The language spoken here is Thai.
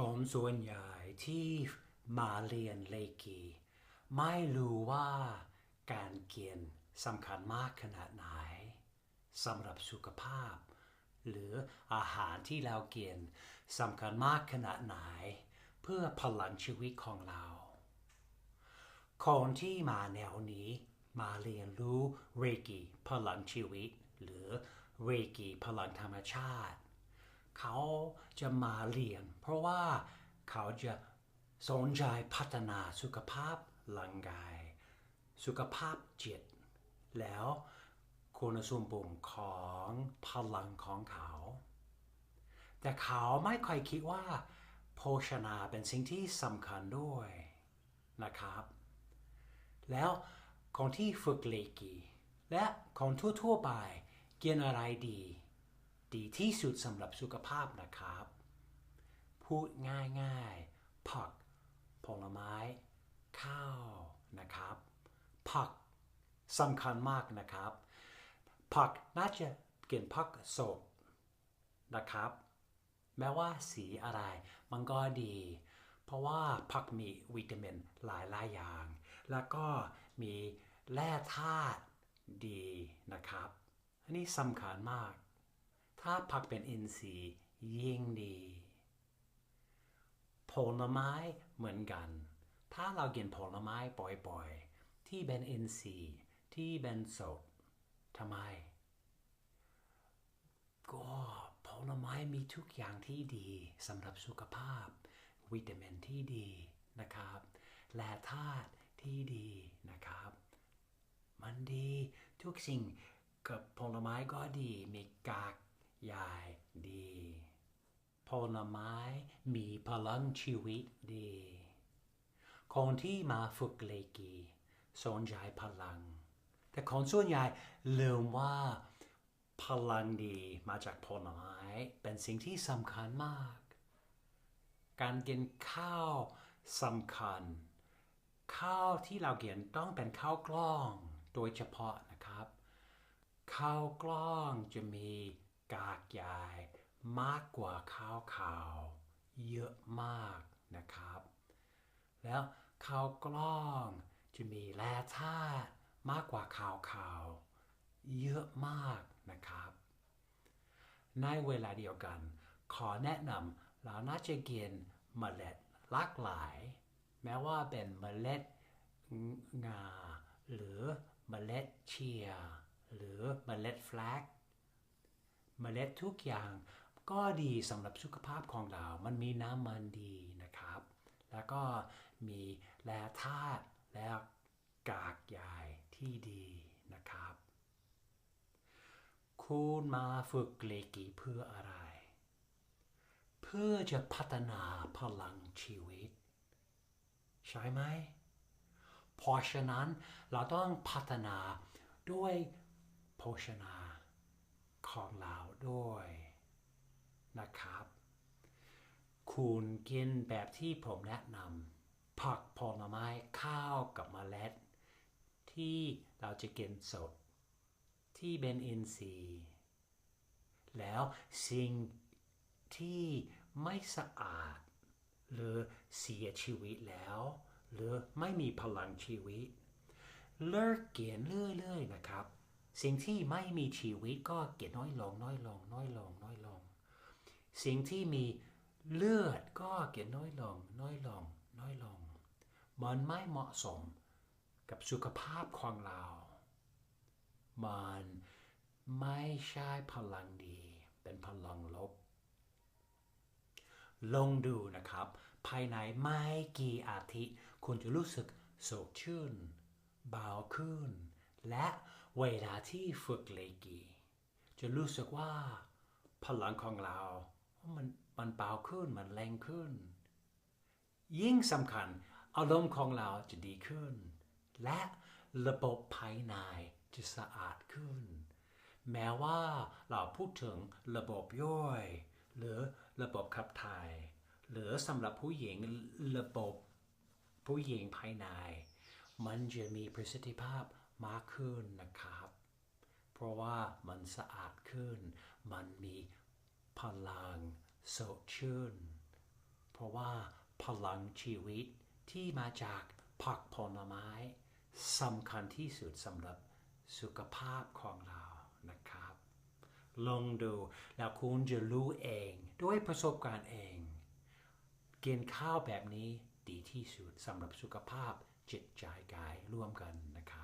คนส่วนใหญ่ที่มาเรียนเลกีไม่รู้ว่าการกินสำคัญมากขนาดไหนสำหรับสุขภาพ หรืออาหารที่เรากินสำคัญมากขนาดไหน เพื่อพลังชีวิตของเรา คนที่มาแนวนี้มาเรียนรู้เรกีพลังชีวิต หรือเรกีพลังธรรมชาติ เขาจะมาเรียน เพราะว่าเขาจะสนใจพัฒนาสุขภาพร่างกาย สุขภาพจิต แล้วคุณสมบัติของพลังของเขา แต่เขาไม่ค่อยคิดว่า โภชนาเป็นสิ่งที่สำคัญด้วยนะครับ แล้วคนที่ฝึกเลกีและคนทั่วๆไปกินอะไรดี ดีที่สุดสำหรับสุขภาพนะครับ พูดง่ายๆ ผัก ผลไม้ ข้าวนะครับ ผักสำคัญมากนะครับ ผักน่าจะกินผักสดนะครับ แม้ว่าสีอะไรมันก็ดี เพราะว่าผักมีวิตามินหลายหลายอย่าง แล้วก็มีแร่ธาตุดีนะครับ อันนี้สำคัญมาก ถ้าผักเป็นอินทรีย์ยิ่งดี ผลไม้เหมือนกัน ถ้าเรากินผลไม้บ่อยๆ ที่เป็นอินทรีย์ที่เป็นสดทำไม ก็ผลไม้มีทุกอย่างที่ดีสำหรับสุขภาพ วิตามินที่ดีนะครับ และธาตุที่ดีนะครับ มันดีทุกสิ่งกับผลไม้ก็ดีมีกาก ใยดีผลไม้มีพลังชีวิตดี คนที่มาฝึกเลกีสนใจพลัง แต่คนส่วนใหญ่ลืมว่าพลังดีมาจากผลไม้เป็นสิ่งที่สำคัญมาก การกินข้าวสำคัญ ข้าวที่เรากินต้องเป็นข้าวกล้องโดยเฉพาะนะครับ ข้าวกล้องจะมี กากใยมากกว่าข้าวขาว เยอะมากนะครับ แล้วข้าวกล้องจะมีแร่ธาตุมากกว่าข้าวขาว เยอะมากนะครับ ในเวลาเดียวกัน ขอแนะนำเราน่าจะกินเมล็ดหลากหลาย แม้ว่าเป็นเมล็ดงา หรือเมล็ดเชีย หรือเมล็ดแฟลก เมล็ดทุกอย่างก็ดีสำหรับสุขภาพของเรา มันมีน้ำมันดีนะครับ แล้วก็มีแร่ธาตุและกากใยที่ดีนะครับ คุณมาฝึกเลกีเพื่ออะไร เพื่อจะพัฒนาพลังชีวิต ใช่ไหม เพราะฉะนั้นเราต้องพัฒนาด้วยโภชนา ของเราด้วยนะครับ คุณกินแบบที่ผมแนะนำผักผลไม้ข้าวกับเมล็ด ที่เราจะกินสด ที่เป็นอินทรีย์ แล้วสิ่งที่ไม่สะอาด หรือเสียชีวิตแล้ว หรือไม่มีพลังชีวิต เลิกเกียนเรื่อยๆนะครับ สิ่งที่ไม่มีชีวิตก็เกียนน้อยลงน้อยลงน้อยลงน้อยลง สิ่งที่มีเลือดก็เกียนน้อยลงน้อยลงน้อยลง มันไม่เหมาะสมกับสุขภาพของเรา มันไม่ใช่พลังดี เป็นพลังลบ ลองดูนะครับ ภายในไม่กี่อาทิตย์คุณจะรู้สึกสดชื่น เบาขึ้น และ เวลาที่ฝึกเลกีจะรู้สึกว่าพลังของเรามันมันเบาขึ้นมันแรงขึ้น ยิ่งสำคัญอารมณ์ของเราจะดีขึ้น และระบบภายในจะสะอาดขึ้น แม้ว่าเราพูดถึงระบบย่อย หรือระบบขับถ่าย หรือสำหรับผู้หญิงระบบผู้หญิงภายใน มันจะมีประสิทธิภาพ มากขึ้นนะครับ เพราะว่ามันสะอาดขึ้น มันมีพลังสดชื่น เพราะว่าพลังชีวิตที่มาจากผักผลไม้สำคัญที่สุดสำหรับสุขภาพของเรานะครับ ลองดูแล้วคุณจะรู้เองด้วยประสบการณ์เอง กินข้าวแบบนี้ดีที่สุดสำหรับสุขภาพจิตใจกายร่วมกันนะครับ